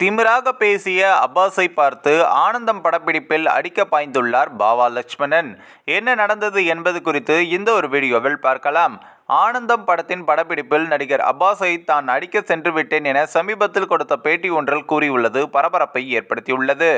திமிராக பேசிய அப்பாஸை பார்த்து ஆனந்தம் படப்பிடிப்பில் அடிக்க பாய்ந்துள்ளார் பாவா லட்சுமணன். என்ன நடந்தது என்பது குறித்து இந்த ஒரு வீடியோவில் பார்க்கலாம். ஆனந்தம் படத்தின் படப்பிடிப்பில் நடிகர் அப்பாஸை தான் நடிக்க சென்று விட்டேன் என சமீபத்தில் கொடுத்த பேட்டி ஒன்றில் கூறியுள்ளது. பரபரப்பை ஏற்படுத்தியுள்ளது.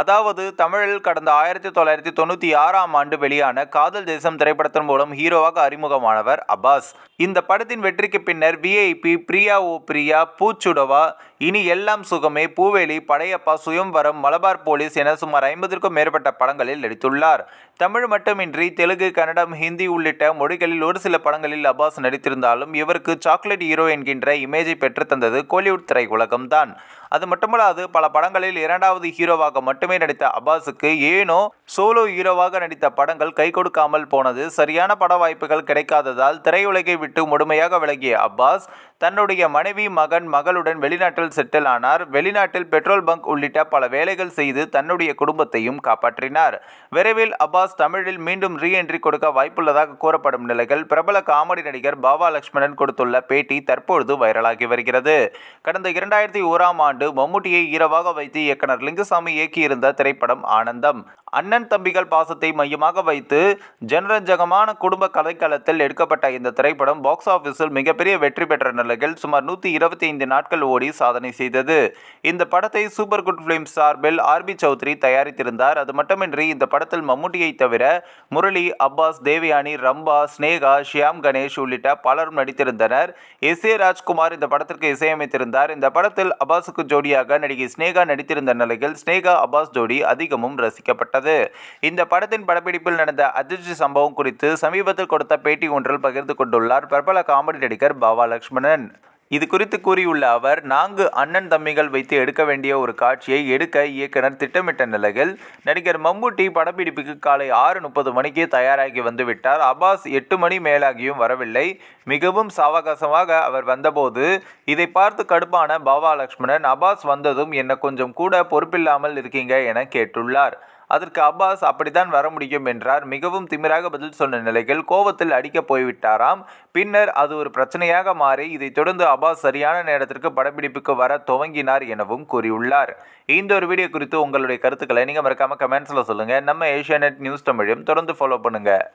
அதாவது தமிழில் கடந்த ஆயிரத்தி தொள்ளாயிரத்தி தொண்ணூற்றி ஆறாம் ஆண்டு வெளியான காதல் தேசம் திரைப்படத்தின் மூலம் ஹீரோவாக அறிமுகமானவர் அப்பாஸ். இந்த படத்தின் வெற்றிக்கு பின்னர் விஐபி பிரியா ஓ பிரியா பூச்சுடவா இனி எல்லாம் சுகமே பூவேலி படையப்பா சுயம்வரம் மலபார் போலீஸ் என சுமார் ஐம்பதிற்கும் மேற்பட்ட படங்களில் நடித்துள்ளார். தமிழ் மட்டுமின்றி தெலுங்கு கன்னடம் ஹிந்தி உள்ளிட்ட மொழிகளில் ஒரு சில படங்களில் அப்பாஸ் நடித்திருந்தாலும் இவருக்கு சாக்லேட் ஹீரோ என்கின்ற இமேஜை பெற்றுத்தந்தது கோலிவுட் திரையுலகம்தான். அது மட்டுமல்லாது பல படங்களில் இரண்டாவது ஹீரோவாக மட்டுமே நடித்த அப்பாஸுக்கு ஏனோ சோலோ ஹீரோவாக நடித்த படங்கள் கை கொடுக்காமல் போனது. சரியான பட வாய்ப்புகள் கிடைக்காததால் திரையுலகை விட்டு முழுமையாக விலகிய அப்பாஸ் தன்னுடைய மனைவி மகன் மகளுடன் வெளிநாட்டில் செட்டில் ஆனார். வெளிநாட்டில் பெட்ரோல் பங்க் உள்ளிட்ட பல வேலைகள் செய்து தன்னுடைய குடும்பத்தையும் காப்பாற்றினார். விரைவில் அப்பாஸ் தமிழில் மீண்டும் ரீஎன்ட்ரி கொடுக்க வாய்ப்புள்ளதாக கூறப்படும் நிலையில் பிரபல காமெடி நடிகர் பாபா லட்சுமணன் கொடுத்துள்ள பேட்டி தற்பொழுது வைரலாகி வருகிறது. கடந்த இரண்டாயிரத்தி ஓராம் ஆண்டு மம்முட்டியை ஈரவாக வைத்து இயக்குனர் லிங்குசாமி இயக்கியிருந்த திரைப்படம் ஆனந்தம். அண்ணன் தம்பிகள் பாசத்தை மையமாக வைத்து ஜனரஞ்சகமான குடும்ப கலைக்களத்தில் எடுக்கப்பட்ட இந்த திரைப்படம் பாக்ஸ் ஆஃபீஸில் மிகப்பெரிய வெற்றி பெற்ற நிலையில் சுமார் நூற்றி இருபத்தி ஐந்து நாட்கள் ஓடி சாதனை செய்தது. இந்த படத்தை சூப்பர் குட் ஃபிலிம்ஸ் சார்பில் ஆர்பி சௌத்ரி தயாரித்திருந்தார். அது மட்டுமின்றி இந்த படத்தில் மம்முட்டியை தவிர முரளி அப்பாஸ் தேவயானி ரம்பா ஸ்னேகா ஷியாம் கணேஷ் உள்ளிட்ட பலரும் நடித்திருந்தனர். எஸ் ஏ ராஜ்குமார் இந்த படத்திற்கு இசையமைத்திருந்தார். இந்த படத்தில் அப்பாஸுக்கு ஜோடியாக நடிகை ஸ்னேகா நடித்திருந்த நிலையில் ஸ்னேகா அப்பாஸ் ஜோடி அதிகமும் ரசிக்கப்பட்டது. இந்த படத்தின் படப்பிடிப்பில் நடந்த அதிர்ச்சி சம்பவம் குறித்து சமீபத்தில் கொடுத்த பேட்டி ஒன்றில் பகிர்ந்து கொண்டுள்ளார் பிரபல காமெடி நடிகர் பாவா லக்ஷ்மணன். இது குறித்து கூறியுள்ள அவர் நான்கு அண்ணன் தம்பிகள் வைத்து எடுக்க வேண்டிய ஒரு காட்சியை எடுக்க இயக்குனர் திட்டமிட்ட நிலையில் நடிகர் மம்முட்டி படப்பிடிப்புக்கு காலை ஆறு முப்பது மணிக்கு தயாராகி வந்துவிட்டார். அபாஸ் எட்டு மணி மேலாகியும் வரவில்லை. மிகவும் சாவகாசமாக அவர் வந்தபோது இதை பார்த்து கடுப்பான பாபா லக்ஷ்மணன் அபாஸ் வந்ததும் என்ன கொஞ்சம் கூட பொறுப்பில்லாமல் இருக்கீங்க என கேட்டுள்ளார். அதற்கு அப்பாஸ் அப்படித்தான் வர முடியும் என்றார். மிகவும் திமிராக பதில் சொன்ன நிலையில் கோவத்தில் அடிக்கப் போய்விட்டாராம். பின்னர் அது ஒரு பிரச்சனையாக மாறி இதைத் தொடர்ந்து அப்பாஸ் சரியான நேரத்திற்கு படப்பிடிப்புக்கு வர துவங்கினார் எனவும் கூறியுள்ளார். இந்த ஒரு வீடியோ குறித்து உங்களுடைய கருத்துக்களை நீங்கள் மறக்காமல் கமெண்ட்ஸில் சொல்லுங்கள் நம்ம ஏஷியா நியூஸ் தமிழையும் தொடர்ந்து ஃபாலோ பண்ணுங்கள்